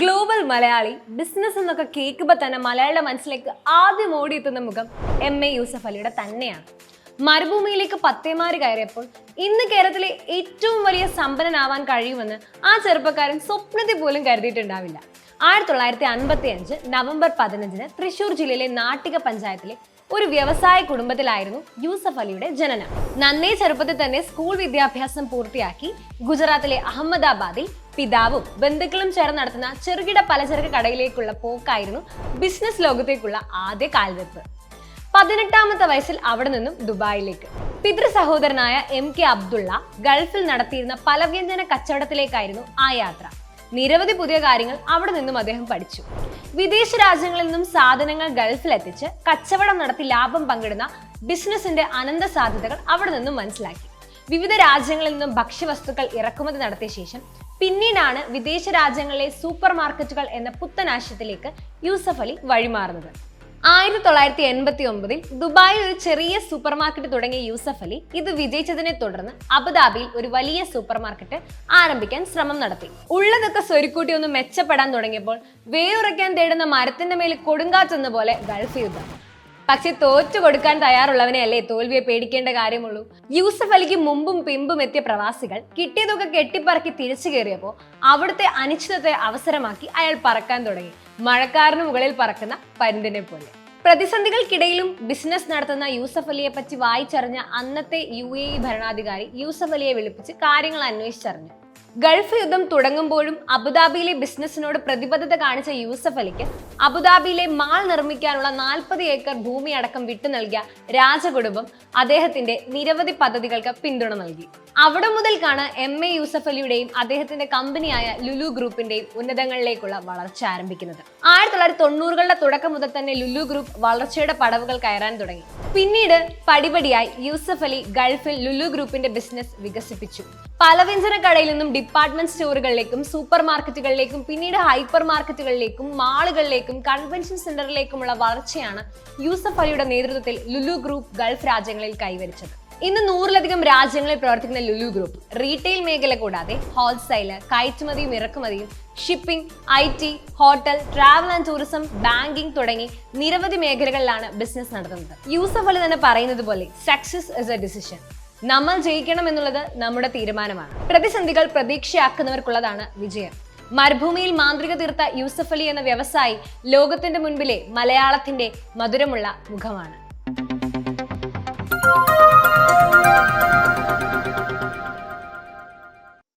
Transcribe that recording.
Global Malayali business എന്നൊക്കെ കേൾക്കുമ്പോൾ തന്നെ മലയാളിയുടെ മനസ്സിലേക്ക് ആദ്യം ഓടിയെത്തുന്ന മുഖം എം എ യൂസഫ് അലിയുടെ തന്നെയാണ്. മരുഭൂമിയിലേക്ക് പത്തേമാര് കയറിയപ്പോൾ ഇന്ന് കേരളത്തിലെ ഏറ്റവും വലിയ സമ്പന്നനാവാൻ കഴിയുമെന്ന് ആ ചെറുപ്പക്കാരൻ സ്വപ്നത്തിൽ പോലും കരുതിയിട്ടുണ്ടാവില്ല. ആയിരത്തി തൊള്ളായിരത്തി അൻപത്തി അഞ്ച് നവംബർ പതിനഞ്ചിന് തൃശൂർ ജില്ലയിലെ നാട്ടിക പഞ്ചായത്തിലെ ഒരു വ്യവസായ കുടുംബത്തിലായിരുന്നു യൂസഫ് അലിയുടെ ജനനം. നന്നേ ചെറുപ്പത്തിൽ തന്നെ സ്കൂൾ വിദ്യാഭ്യാസം പൂർത്തിയാക്കി ഗുജറാത്തിലെ അഹമ്മദാബാദിൽ പിതാവും ബന്ധുക്കളും ചേർന്ന് നടത്തുന്ന ചെറുകിട പലചരക്ക് കടയിലേക്കുള്ള പോക്കായിരുന്നു ബിസിനസ് ലോകത്തേക്കുള്ള ആദ്യ കാൽവെപ്പ്. പതിനെട്ടാമത്തെ വയസ്സിൽ അവിടെ നിന്നും ദുബായിലേക്ക്. പിതൃ സഹോദരനായ എം കെ അബ്ദുള്ള ഗൾഫിൽ നടത്തിയിരുന്ന പലവ്യഞ്ജന കച്ചവടത്തിലേക്കായിരുന്നു ആ യാത്ര. നിരവധി പുതിയ കാര്യങ്ങൾ അവിടെ നിന്നും അദ്ദേഹം പഠിച്ചു. വിദേശ രാജ്യങ്ങളിൽ നിന്നും സാധനങ്ങൾ ഗൾഫിൽ എത്തിച്ച് കച്ചവടം നടത്തി ലാഭം പങ്കിടുന്ന ബിസിനസിന്റെ അനന്ത സാധ്യതകൾ അവിടെ നിന്നും മനസ്സിലാക്കി. വിവിധ രാജ്യങ്ങളിൽ നിന്നും ഭക്ഷ്യവസ്തുക്കൾ ഇറക്കുമതി നടത്തിയ ശേഷം പിന്നീടാണ് വിദേശ രാജ്യങ്ങളിലെ സൂപ്പർ മാർക്കറ്റുകൾ എന്ന പുത്തനാശയത്തിലേക്ക് യൂസഫ് അലി വഴിമാറുന്നത്. ആയിരത്തി തൊള്ളായിരത്തി എൺപത്തി ഒമ്പതിൽ ദുബായിൽ ഒരു ചെറിയ സൂപ്പർ മാർക്കറ്റ് തുടങ്ങിയ യൂസഫ് അലി ഇത് വിജയിച്ചതിനെ തുടർന്ന് അബുദാബിയിൽ ഒരു വലിയ സൂപ്പർ മാർക്കറ്റ് ആരംഭിക്കാൻ ശ്രമം നടത്തി. ഉള്ളതൊക്കെ സ്വരുക്കൂട്ടി ഒന്ന് മെച്ചപ്പെടാൻ തുടങ്ങിയപ്പോൾ വേയുറയ്ക്കാൻ തേടുന്ന മരത്തിന്റെ മേൽ കൊടുങ്കാറ്റെന്ന പോലെ ഗൾഫ് യുദ്ധം. പക്ഷെ തോറ്റു കൊടുക്കാൻ തയ്യാറുള്ളവനെ അല്ലേ തോൽവിയെ പേടിക്കേണ്ട കാര്യമുള്ളൂ? യൂസഫ് അലിക്ക് മുമ്പും പിമ്പും എത്തിയ പ്രവാസികൾ കിട്ടിയതൊക്കെ കെട്ടിപ്പറക്കി തിരിച്ചു കയറിയപ്പോൾ അവിടുത്തെ അനിശ്ചിതത്തെ അവസരമാക്കി അയാൾ പറക്കാൻ തുടങ്ങി. മഴക്കാരന് മുകളിൽ പറക്കുന്ന പരുന്തിനെ പോലെ. പ്രതിസന്ധികൾക്കിടയിലും ബിസിനസ് നടത്തുന്ന യൂസഫ് അലിയെ പറ്റി വായിച്ചറിഞ്ഞ അന്നത്തെ യു എ ഭരണാധികാരി യൂസഫ് അലിയെ വിളിപ്പിച്ച് കാര്യങ്ങൾ അന്വേഷിച്ചറിഞ്ഞു. ഗൾഫ് യുദ്ധം തുടങ്ങുമ്പോഴും അബുദാബിയിലെ ബിസിനസ്സിനോട് പ്രതിബദ്ധത കാണിച്ച യൂസഫ് അലിക്ക് അബുദാബിയിലെ മാൾ നിർമ്മിക്കാനുള്ള നാൽപ്പത് ഏക്കർ ഭൂമി അടക്കം വിട്ടു നൽകിയ രാജകുടുംബം അദ്ദേഹത്തിന്റെ നിരവധി പദ്ധതികൾക്ക് പിന്തുണ നൽകി. അവിടെ മുതൽക്കാണ് എം എ യൂസഫ് അലിയുടെയും അദ്ദേഹത്തിന്റെ കമ്പനിയായ ലുലു ഗ്രൂപ്പിന്റെയും ഉന്നതങ്ങളിലേക്കുള്ള വളർച്ച ആരംഭിക്കുന്നത്. ആയിരത്തി തൊള്ളായിരത്തി തൊണ്ണൂറുകളുടെ തുടക്കം മുതൽ തന്നെ ലുലു ഗ്രൂപ്പ് വളർച്ചയുടെ പടവുകൾ കയറാൻ തുടങ്ങി. പിന്നീട് പടിപടിയായി യൂസഫ് അലി ഗൾഫിൽ ലുലു ഗ്രൂപ്പിന്റെ ബിസിനസ് വികസിപ്പിച്ചു. പലവ്യഞ്ജന കടയിൽ നിന്നും ഡിപ്പാർട്ട്മെന്റ് സ്റ്റോറുകളിലേക്കും സൂപ്പർ മാർക്കറ്റുകളിലേക്കും പിന്നീട് ഹൈപ്പർ മാർക്കറ്റുകളിലേക്കും മാളുകളിലേക്കും കൺവെൻഷൻ സെന്ററിലേക്കുമുള്ള വളർച്ചയാണ് യൂസഫ് അലിയുടെ നേതൃത്വത്തിൽ ലുലു ഗ്രൂപ്പ് ഗൾഫ് രാജ്യങ്ങളിൽ കൈവരിച്ചത്. ഇന്ന് നൂറിലധികം രാജ്യങ്ങളിൽ പ്രവർത്തിക്കുന്ന ലുലു ഗ്രൂപ്പ് റീറ്റെയിൽ മേഖല കൂടാതെ ഹോൾസെയിൽ കയറ്റുമതിയും ഇറക്കുമതിയും shipping I T hotel travel and tourism banking തുടങ്ങി നിരവധി മേഖലകളിലാണ് ബിസിനസ് നടത്തുന്നത്. യൂസഫ് അലി തന്നെ പറയുന്നത് പോലെ സക്സസ് ഇസ് എ ഡിസിഷൻ നമ്മൾ ജയിക്കണം എന്നുള്ളത് നമ്മുടെ തീരുമാനമാണ്. പ്രതിസന്ധികൾ പ്രതീക്ഷയാക്കുന്നവർക്കുള്ളതാണ് വിജയം. മരുഭൂമിയിൽ മാന്ത്രിക തീർത്ത യൂസഫ് അലി എന്ന വ്യവസായി ലോകത്തിന്റെ മുൻപിലെ മലയാളത്തിന്റെ മധുരമുള്ള മുഖമാണ്.